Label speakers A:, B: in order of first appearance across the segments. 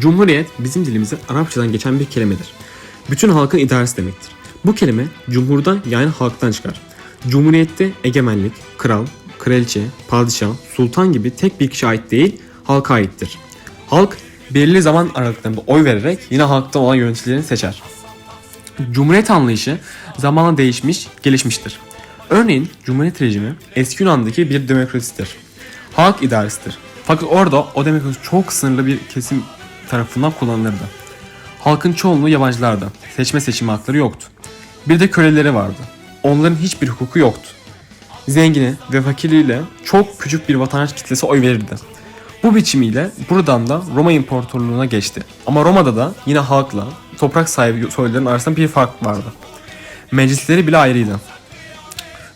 A: Cumhuriyet bizim dilimize Arapçadan geçen bir kelimedir. Bütün halkın idaresi demektir. Bu kelime cumhurdan yani halktan çıkar. Cumhuriyette egemenlik, kral, kraliçe, padişah, sultan gibi tek bir kişi ait değil, halka aittir. Halk belirli zaman aralıklarında oy vererek yine halktan olan yöneticilerini seçer. Cumhuriyet anlayışı zamanla değişmiş, gelişmiştir. Örneğin Cumhuriyet rejimi eski Yunan'daki bir demokrasidir. Halk idaresidir. Fakat orada o demokrasi çok sınırlı bir kesim tarafından kullanılırdı. Halkın çoğunluğu yabancılardı. Seçme seçimi hakları yoktu. Bir de köleleri vardı. Onların hiçbir hukuku yoktu. Zengini ve fakiriyle çok küçük bir vatandaş kitlesi oy verirdi. Bu biçimiyle buradan da Roma İmparatorluğu'na geçti. Ama Roma'da da yine halkla toprak sahibi soyluların arasında bir fark vardı. Meclisleri bile ayrıydı.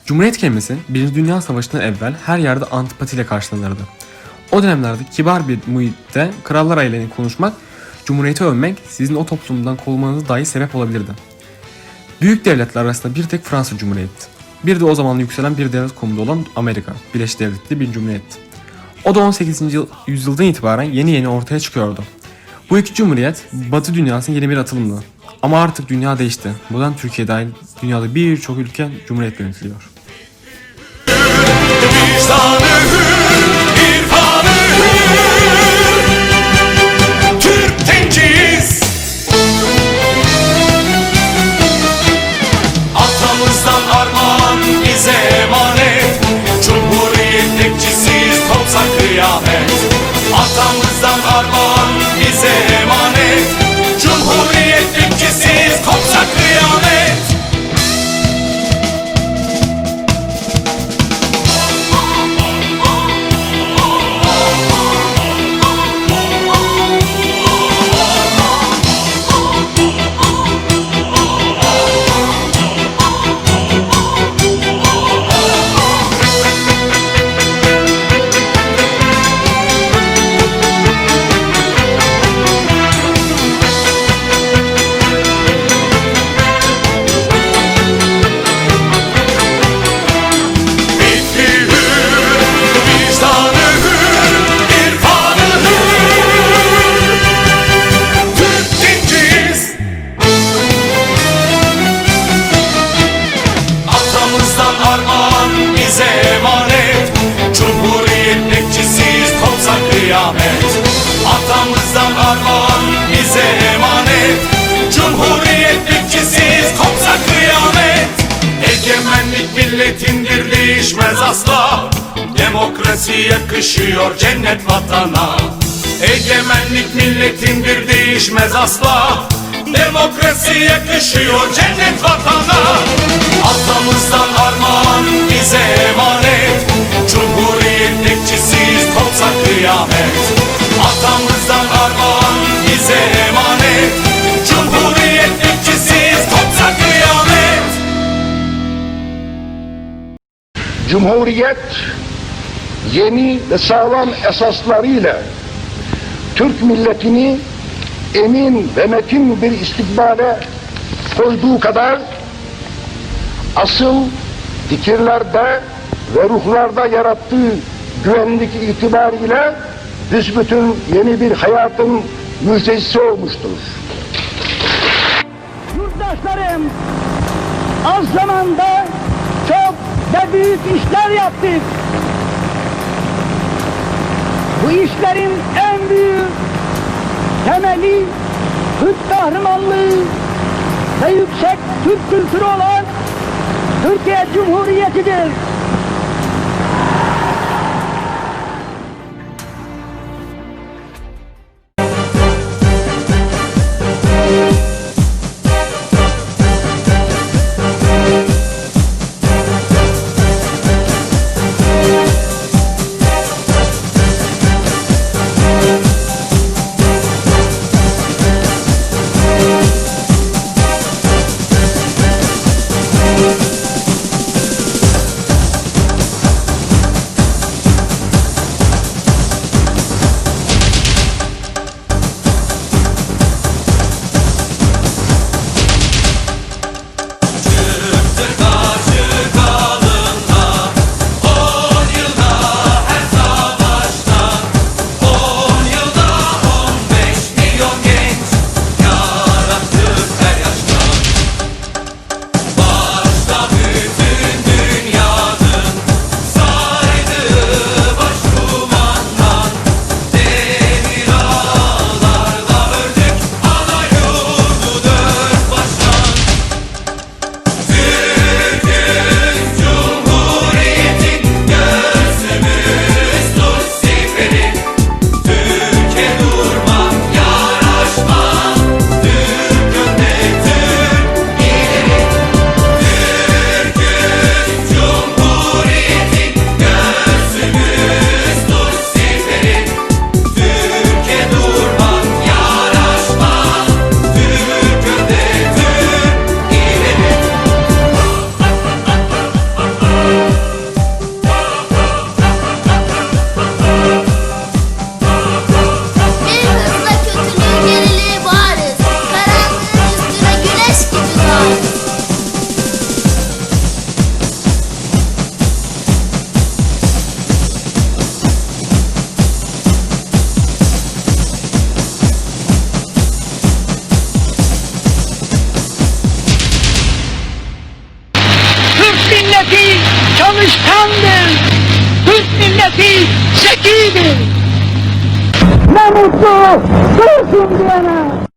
A: Cumhuriyet kelimesi 1. Dünya Savaşı'ndan evvel her yerde antipatiyle karşılanırdı. O dönemlerde kibar bir muhitte krallar ailenin konuşmak, cumhuriyeti övmek sizin o toplumdan kovulmanız dahi sebep olabilirdi. Büyük devletler arasında bir tek Fransa Cumhuriyeti. Bir de o zaman yükselen bir devlet konumu olan Amerika, Birleşik Devletleri bir cumhuriyetti. O da 18. yıl- yüzyıldan itibaren yeni yeni ortaya çıkıyordu. Bu iki cumhuriyet Batı dünyasının yeni bir atılımdı. Ama artık dünya değişti. Buradan Türkiye dahil dünyada birçok ülke cumhuriyet yönetiliyor.
B: Vicdanı Atamızdan asla. Demokrasi yakışıyor cennet vatana. Egemenlik milletindir değişmez asla. Demokrasi yakışıyor cennet vatana. Atamızdan armağan bize emanet. Cumhuriyet bekçisiyiz kopsa kıyamet. Atamızdan armağan Cumhuriyet
C: yeni ve sağlam esaslarıyla Türk milletini emin ve metin bir istikbale koyduğu kadar asıl fikirlerde ve ruhlarda yarattığı güvenlik itibariyle büsbütün yeni bir hayatın müjdecisi olmuştur.
D: Yurttaşlarım az zamanda ve büyük işler yaptık. Bu işlerin en büyük temeli Türk kahramanlığı ve yüksek Türk kültürü olan Türkiye Cumhuriyeti'dir. Parti şekildir. Ne mutlu Dursun diyene.